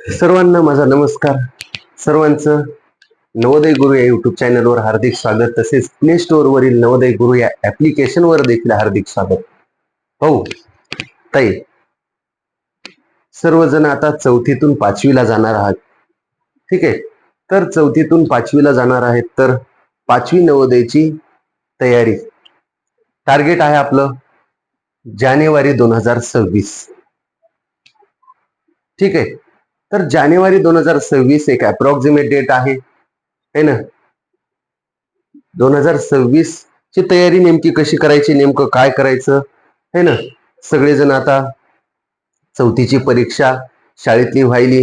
सर्वांना माझा नमस्कार. सर्वांचं नवोदय गुरु या युट्यूब चॅनलवर हार्दिक स्वागत. तसेच प्ले स्टोअरवरील नवोदय गुरु या ऍप्लिकेशन वर देखील हार्दिक स्वागत. हो ताई. सर्वजण आता चौथीतून पाचवीला जाणार आहात. ठीक आहे? तर चौथीतून पाचवीला जाणार आहेत तर पाचवी नवोदयची तयारी. टार्गेट आहे आपलं जानेवारी दोन हजार सव्वीस. ठीक आहे? तर जानेवारी दोन हजार सव्वीस एक अप्रॉक्सिमेट डेट आहे. है ना? दोन हजार सव्वीस ची तयारी नेमकी कशी करायची नेमकं काय करायचं? है ना? सगळेजण आता चौथीची परीक्षा शाळेतली व्हायली.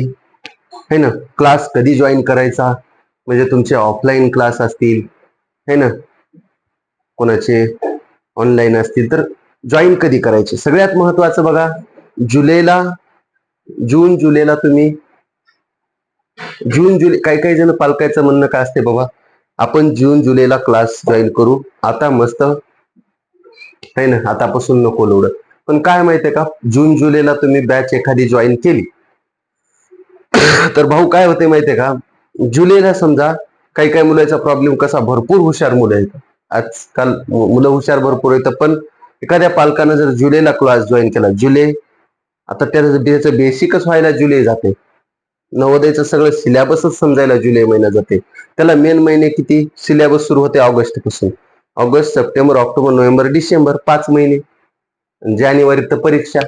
है ना? क्लास कधी जॉईन करायचा? म्हणजे तुमचे ऑफलाईन क्लास असतील. है ना? कोणाचे ऑनलाईन असतील. तर जॉईन कधी करायचे? सगळ्यात महत्वाचं बघा जुलैला जून जुलैला तुम्ही जून जुलै काही काही जण पालकायचं म्हणणं काय असते बाबा? आपण जून जुलैला क्लास जॉईन करू. आता मस्त नाही ना? आतापासून नको लोड. पण काय माहितीये का? जून जुलैला तुम्ही बॅच एखादी जॉईन केली. तर भाऊ काय होते माहितीये का? जुलैला समजा काही काही मुलाचा प्रॉब्लेम कसा? भरपूर हुशार मुलं आहेत. आजकाल मुलं हुशार भरपूर येतं पण एखाद्या पालकानं जर जुलैला क्लास जॉईन केला जुलै आता त्याचं बेसिकच व्हायला जुलै जाते. नवोदयचं सगळं सिलेबसच समजायला जुलै महिना जाते. त्याला मेन महिने किती? सिलेबस सुरू होते ऑगस्टपासून August September October November December पाच महिने. जानेवारीत तर परीक्षा.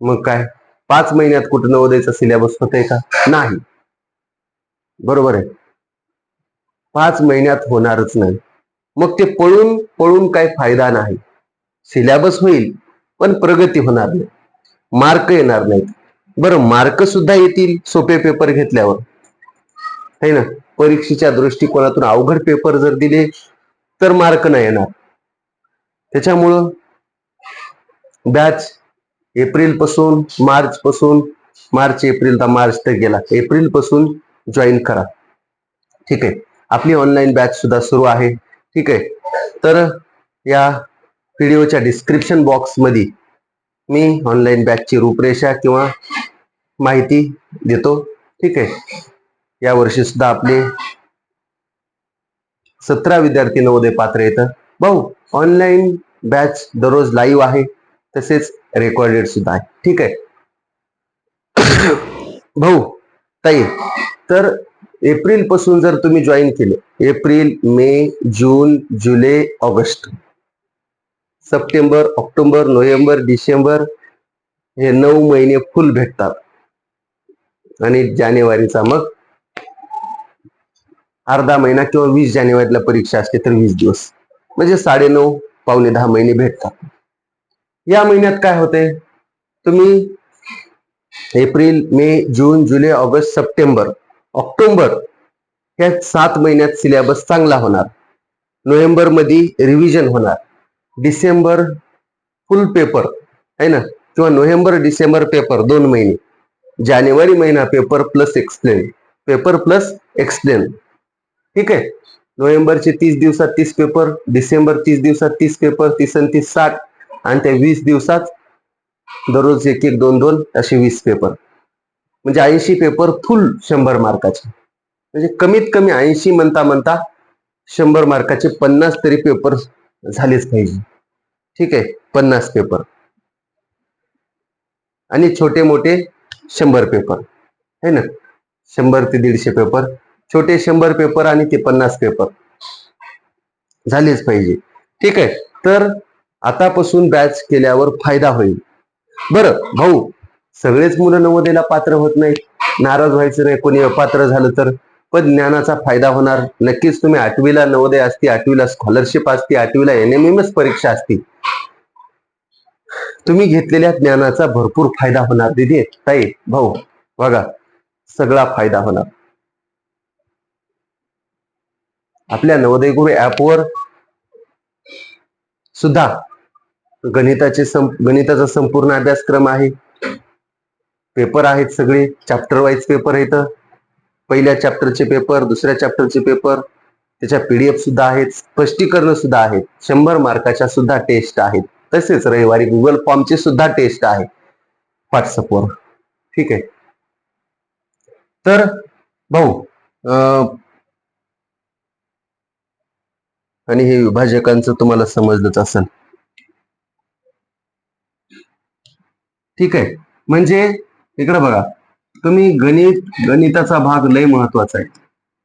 मग काय? पाच महिन्यात कुठं नवोदयचा सिलेबस होतंय का? नाही. बरोबर आहे. पाच महिन्यात होणारच नाही. मग ते पळून पळून काही फायदा नाही. सिलेबस होईल. पण प्रगती होणार नाही. मार्क येणार नाहीत. बरं मार्क सुद्धा येतील सोपे पेपर घेतल्यावर. है ना? परीक्षेच्या दृष्टिकोनातून अवघड पेपर जर दिले तर मार्क नाही येणार. त्याच्यामुळं बॅच एप्रिलपासून मार्च पासून मार्च एप्रिल तर मार्च तर गेला. एप्रिलपासून जॉईन करा. ठीक आहे? आपली ऑनलाईन बॅच सुद्धा सुरू आहे. ठीक आहे? तर या व्हिडिओच्या डिस्क्रिप्शन बॉक्समध्ये मी ऑनलाईन बॅचची रूपरेषा किंवा माहिती देतो. ठीक आहे? या वर्षी सुद्धा आपले सतरा विद्यार्थी नवोदय पात्र येतं भाऊ ऑनलाईन बॅच दररोज लाईव्ह आहे तसेच रेकॉर्डेड सुद्धा आहे. ठीक आहे? भाऊ ताई तर एप्रिलपासून जर तुम्ही जॉईन केले एप्रिल मे जून जुलै August September October November December हे नऊ महिने फुल भेटतात. आणि जानेवारीचा मग अर्धा महिना किंवा वीस जानेवारीला परीक्षा असते तर वीस दिवस. म्हणजे साडेनऊ पावणे दहा महिने भेटतात. या महिन्यात काय होते? तुम्ही एप्रिल मे जून जुलै ऑगस्ट सप्टेंबर ऑक्टोबर ह्या सात महिन्यात सिलेबस चांगला होणार. नोव्हेंबरमध्ये रिव्हिजन होणार. डिसेंबर फुल पेपर आहे ना? किंवा नोव्हेंबर डिसेंबर पेपर दोन महिने. जानेवारी महिना paper plus explain paper plus explain ठीक आहे? नोव्हेंबरचे तीस दिवसात तीस पेपर डिसेंबर तीस दिवसात तीस पेपर तीस आणि तीस साठ आणि त्या वीस दिवसात दररोज एक एक दोन दोन असे वीस पेपर. म्हणजे ऐंशी पेपर फुल शंभर मार्काचे. म्हणजे कमीत कमी ऐंशी म्हणता म्हणता शंभर मार्काचे पन्नास तरी पेपर झालेच पाहिजे. ठीक आहे पन्नास पेपर आणि छोटे मोठे शंभर पेपर है ना? शंभर ते दीडशे पेपर छोटे शंभर पेपर आणि ते पन्नास पेपर झालेच पाहिजे. ठीक आहे तर आतापासून बॅच केल्यावर फायदा होईल. बरं भाऊ सगळेच मुलं नवोदयला पात्र होत नाहीत. नाराज व्हायचं नाही कोणी अपात्र झालं तर. पण ज्ञानाचा फायदा होणार. नक्कीच तुम्ही आठवीला नवोदय असती आठवीला स्कॉलरशिप असती आठवीला एन एम एम एस परीक्षा असती. तुम्ही घेतलेल्या ज्ञानाचा भरपूर फायदा होणार. दिदी ताई भाऊ बघा सगळा फायदा होणार. आपल्या नवोदय गुरु ऍपवर सुद्धा गणिताचे संप गणिताचा संपूर्ण अभ्यासक्रम आहे. पेपर आहेत सगळे चॅप्टर वाईज पेपर आहेत. पहिल्या चॅप्टरचे पेपर दुसऱ्या चॅप्टरचे पेपर त्याच्या पीडीएफ सुद्धा आहेत स्पष्टीकरण सुद्धा आहेत शंभर मार्काच्या सुद्धा टेस्ट आहेत. तसेच रविवारी गुगल फॉर्मची सुद्धा टेस्ट आहे व्हॉट्सअपवर ठीक आहे? तर भाऊ आणि हे विभाजकांचं तुम्हाला समजलंच असेल. ठीक आहे? म्हणजे इकडे बघा. तुम्ही गणित गणिताचा भाग लय महत्त्वाचा आहे.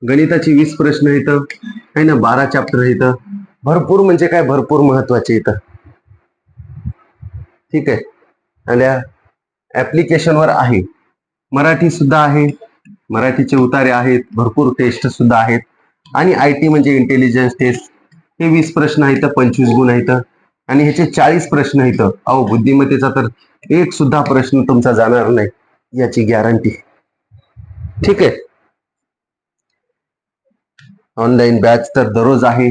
गणिताची वीस प्रश्न इथं आहे ना बारा चॅप्टर इथं. भरपूर म्हणजे काय? भरपूर महत्त्वाचे इथं. ठीक आहे? आणि ऍप्लिकेशनवर आहे. मराठी सुद्धा आहे. मराठीचे उतारे आहेत. भरपूर टेस्ट सुद्धा आहेत. आणि आय टी म्हणजे इंटेलिजन्स टेस्ट हे वीस प्रश्न आहेत पंचवीस गुण आहेत. आणि ह्याचे चाळीस प्रश्न आहेत. अहो बुद्धिमत्तेचा तर एक सुद्धा प्रश्न तुमचा जाणार नाही. याची गॅरंटी ठीक आहे. ऑनलाईन बॅच तर दररोज आहे.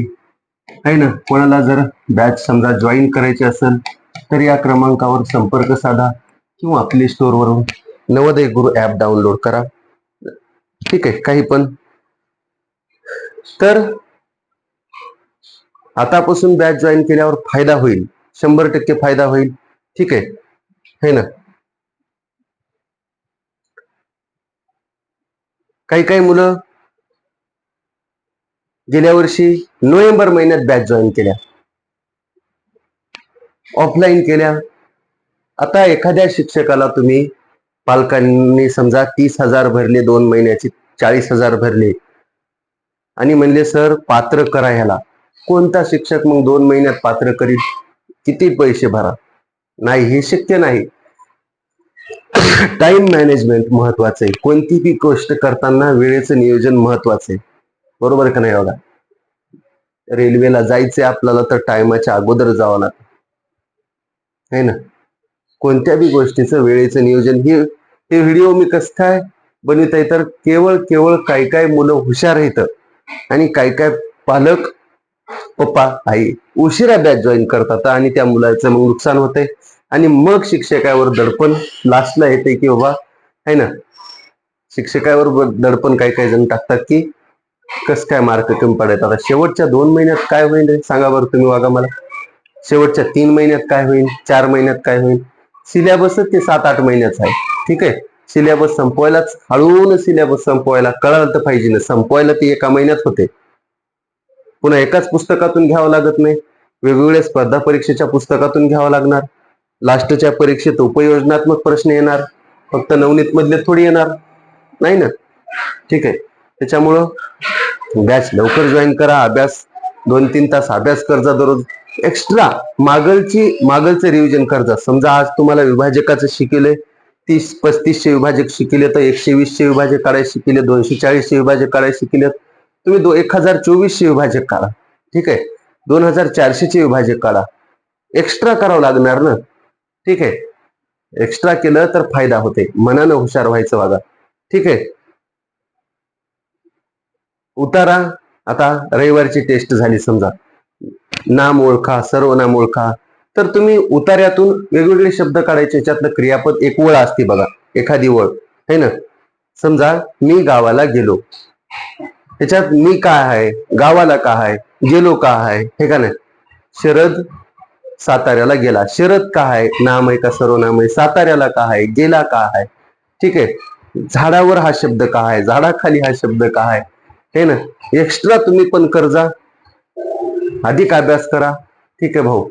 है ना? कोणाला जर बॅच समजा जॉईन करायची असेल तर या क्रमांकावर संपर्क साधा किंवा प्ले स्टोअर वरून नवोदय गुरु ऍप डाउनलोड करा. ठीक आहे काही पण. तर आतापासून बॅच जॉईन केल्यावर फायदा होईल. शंभर टक्के फायदा होईल. ठीक आहे. है ना? काही काही मुलं गेल्या वर्षी नोव्हेंबर महिन्यात बॅच जॉईन केल्या. ऑफलाईन केल्या. आता एखाद्या शिक्षकाला तुम्ही पालकांनी समजा तीस हजार भरले दोन महिन्याची चाळीस हजार भरले. आणि म्हणले सर पात्र करा ह्याला. कोणता शिक्षक मग दोन महिन्यात पात्र करील? किती पैसे भरा? नाही हे शक्य नाही. टाइम मॅनेजमेंट महत्वाचं आहे. कोणती बी गोष्ट करताना वेळेचं नियोजन महत्वाचं आहे. बरोबर का नाही बघा? रेल्वेला जायचंय आपल्याला तर टायमाच्या अगोदर जावं लागतं. है ना? कोणत्या बी गोष्टीचं वेळेचं नियोजन हे हे व्हिडिओ मी कसं काय बनवित आहे तर केवळ केवळ काय काय मुलं हुशार आहेत. आणि काय काय पालक पप्पा आई उशिरा बॅच जॉईन करतात आणि त्या मुलाचं मग नुकसान होतंय. आणि मग शिक्षकावर दडपण लास्टला येते की बाबा है ना? शिक्षकावर दडपण काही काही जण टाकतात की कस काय मार्क कमी पडायचं? आता शेवटच्या दोन महिन्यात काय होईल सांगा बरं तुम्ही वागा मला. शेवटच्या तीन महिन्यात काय होईल? चार महिन्यात काय होईल? सिलेबसच ते सात आठ महिन्याचा आहे. ठीक आहे? सिलेबस संपवायलाच हळून सिलेबस संपवायला कळालं तर पाहिजे ना. संपवायला ते एका महिन्यात होते. पुन्हा एकाच पुस्तकातून घ्यावं लागत नाही. वेगवेगळ्या स्पर्धा परीक्षेच्या पुस्तकातून घ्यावं लागणार. लास्टच्या परीक्षेत उपयोजनात्मक प्रश्न येणार फक्त नवनीत मधले थोडी येणार नाही ना? ठीक आहे. त्याच्यामुळं बॅच लवकर जॉईन करा अभ्यास दोन तीन तास अभ्यास करजा दररोज. एक्स्ट्रा मागलची मागलचं रिव्हिजन करजा. समजा आज तुम्हाला विभाजकाचं शिकले तीस पस्तीसशे विभाजक शिकले तर एकशे वीसशे विभाजक काढायला शिकले दोनशे चाळीसशे विभाजक काढायला शिकले तुम्ही दो एक हजार चोवीसशे विभाजक काढा. ठीक आहे. दोन हजार चारशेचे विभाजक काढा. एक्स्ट्रा करावं लागणार ना? ठीक आहे. एक्स्ट्रा केलं तर फायदा होते. मनानं हुशार व्हायचं बघा. ठीक आहे. उतारा. आता रविवारची टेस्ट झाली समजा. नाम ओळखा सर्व नाम ओळखा. तर तुम्ही उतार्यातून वेगवेगळे शब्द काढायचे. याच्यातलं क्रियापद एक वळ असते बघा. एखादी वळ है ना? समजा मी गावाला गेलो. त्याच्यात मी काय आहे? गावाला का आहे? गेलो का आहे? हे का नाही? शरद साताऱ्याला गेला. शरद का आहे? नाम आहे का? सर्वनाम आहे. साताऱ्याला का आहे? गेला का आहे? ठीक आहे. झाडावर हा शब्द का आहे? झाडाखाली हा शब्द का आहे? हे ना एक्स्ट्रा तुम्ही पण कर्जा. अधिक अभ्यास करा. ठीक आहे भाऊ.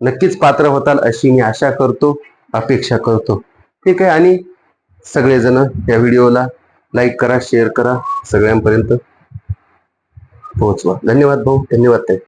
नक्कीच पात्र होताल अशी मी आशा करतो अपेक्षा करतो. ठीक आहे. आणि सगळेजण या व्हिडिओला लाईक करा शेअर करा. सगळ्यांपर्यंत पोहोचवा. धन्यवाद भाऊ. धन्यवाद ताई.